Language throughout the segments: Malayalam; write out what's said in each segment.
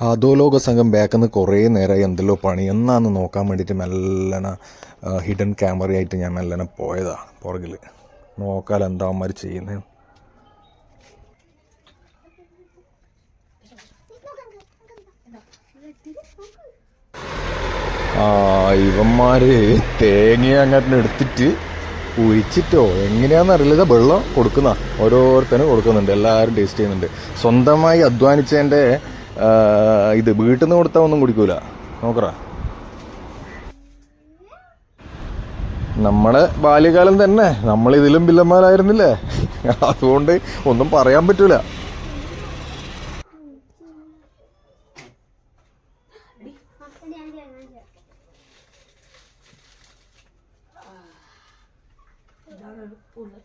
അധോലോക സംഘം ബാക്കിൽ കുറേ നേരമായി എന്തെല്ലോ പണി. എന്നാന്ന് നോക്കാൻ വേണ്ടിയിട്ട് മെല്ലനെ ഹിഡൻ ക്യാമറയായിട്ട് ഞാൻ മെല്ലനെ പോയതാണ് പുറകിൽ നോക്കാൽ എന്താ അവന്മാർ ചെയ്യുന്നത് ആ ഇവന്മാര് തേങ്ങ അങ്ങനെ എടുത്തിട്ട് ഒഴിച്ചിട്ടോ എങ്ങനെയാണെന്ന് അറിയില്ല. വെള്ളം കൊടുക്കുന്ന. ഓരോരുത്തരും കൊടുക്കുന്നുണ്ട്. എല്ലാവരും ടേസ്റ്റ് ചെയ്യുന്നുണ്ട്. സ്വന്തമായി അധ്വാനിച്ചതിന്റെ ആ, ഇത് വീട്ടിൽ നിന്ന് കൊടുത്താൽ ഒന്നും കുടിക്കൂല. നോക്കറ. നമ്മുടെ ബാല്യകാലം തന്നെ. നമ്മൾ ഇതിലും ബില്ലന്മാരായിരുന്നില്ലേ അതുകൊണ്ട് ഒന്നും പറയാൻ പറ്റൂല. ഇങ്ങോട്ട്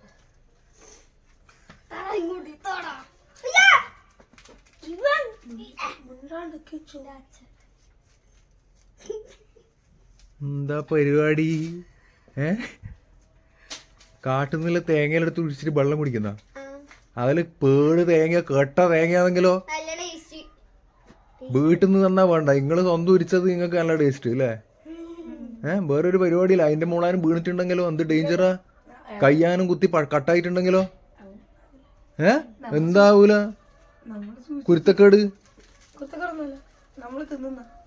എന്താ പരിപാടി? ഏ? കാട്ടുന്നില്ല തേങ്ങയിലെടുത്ത് കുടിച്ചിട്ട് വെള്ളം കുടിക്കുന്ന? അതിൽ പേട് തേങ്ങ കേട്ട തേങ്ങയാണെങ്കിലോ? വീട്ടിൽ നിന്ന് തന്നാ വേണ്ട. നിങ്ങൾ സ്വന്തം ഉരിച്ചത് നിങ്ങൾക്ക് നല്ല ടേസ്റ്റ് അല്ലേ ഏ? വേറൊരു പരിപാടിയില്ല. അതിന്റെ മൂളാനും വീണിട്ടുണ്ടെങ്കിലോ? എന്ത് ഡേഞ്ചറാ കയ്യാനും കുത്തി കട്ടായിട്ടുണ്ടെങ്കിലോ ഏ? എന്താവൂല? കുരുത്തക്കേട്? കുരുത്തക്കേടൊന്നുമില്ല. നമ്മൾ തിന്നുന്ന.